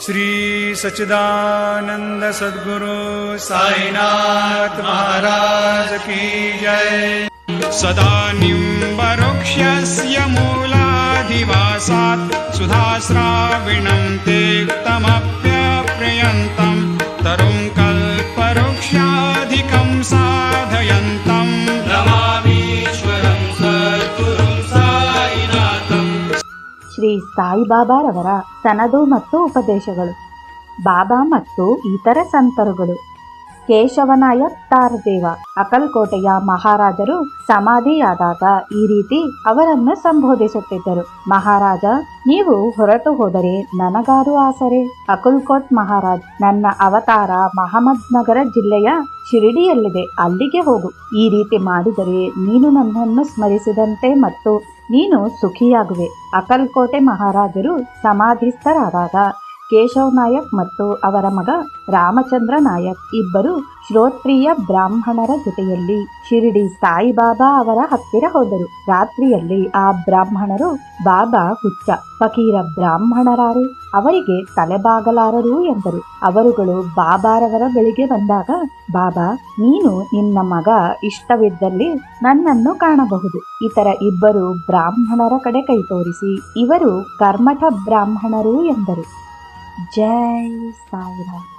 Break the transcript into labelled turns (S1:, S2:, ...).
S1: श्री साईनाथ महाराज की जय। सदा निम्बरुक्षस्य मूलाधिवासात् सुधाश्राविणं तेक्तमप्यप्रियन्तं तरुं कल्पवृक्षाधिकं साधयन्तम्
S2: ಶ್ರೀ ಸಾಯಿಬಾಬಾರವರ ಸನದು ಮತ್ತು ಉಪದೇಶಗಳು ಬಾಬಾ ಮತ್ತು ಇತರ ಸಂತರುಗಳು. ಕೇಶವನಾಯಕ್ ತಾರದೇವ ಅಕಲ್ಕೋಟೆಯ ಮಹಾರಾಜರು ಸಮಾಧಿಯಾದಾಗ ಈ ರೀತಿ ಅವರನ್ನು ಸಂಬೋಧಿಸುತ್ತಿದ್ದರು. ಮಹಾರಾಜ, ನೀವು ಹೊರಟು ಹೋದರೆ ನನಗಾರು ಆಸರೆ. ಅಕುಲ್ಕೋಟ್ ಮಹಾರಾಜ್, ನನ್ನ ಅವತಾರ ಮಹಮ್ಮದ್ ನಗರ ಜಿಲ್ಲೆಯ ಶಿರಡಿಯಲ್ಲಿದೆ. ಅಲ್ಲಿಗೆ ಹೋಗು. ಈ ರೀತಿ ಮಾಡಿದರೆ ನೀನು ನನ್ನನ್ನು ಸ್ಮರಿಸಿದಂತೆ ಮತ್ತು ನೀನು ಸುಖಿಯಾಗುವೆ. ಅಕಲ್ಕೋಟೆ ಮಹಾರಾಜರು ಸಮಾಧಿಸ್ಥರಾದಾಗ ಕೇಶವ್ ನಾಯಕ್ ಮತ್ತು ಅವರ ಮಗ ರಾಮಚಂದ್ರ ನಾಯಕ್ ಇಬ್ಬರು ಶ್ರೋತ್ರಿಯ ಬ್ರಾಹ್ಮಣರ ಜೊತೆಯಲ್ಲಿ ಶಿರಡಿ ಸಾಯಿಬಾಬಾ ಅವರ ಹತ್ತಿರ ಹೋದರು. ರಾತ್ರಿಯಲ್ಲಿ ಆ ಬ್ರಾಹ್ಮಣರು, ಬಾಬಾ, ಹುಚ್ಚ, ಫಕೀರ ಬ್ರಾಹ್ಮಣರಾರು, ಅವರಿಗೆ ತಲೆಬಾಗಲಾರರು ಎಂದರು. ಅವರುಗಳು ಬಾಬಾರವರ ಬಳಿಗೆ ಬಂದಾಗ, ಬಾಬಾ, ನೀನು ನಿನ್ನ ಮಗ ಇಷ್ಟವಿದ್ದಲ್ಲಿ ನನ್ನನ್ನು ಕಾಣಬಹುದು. ಇತರ ಇಬ್ಬರು ಬ್ರಾಹ್ಮಣರ ಕಡೆ ಕೈ ತೋರಿಸಿ, ಇವರು ಕರ್ಮಠ ಬ್ರಾಹ್ಮಣರು ಎಂದರು. जय साई राम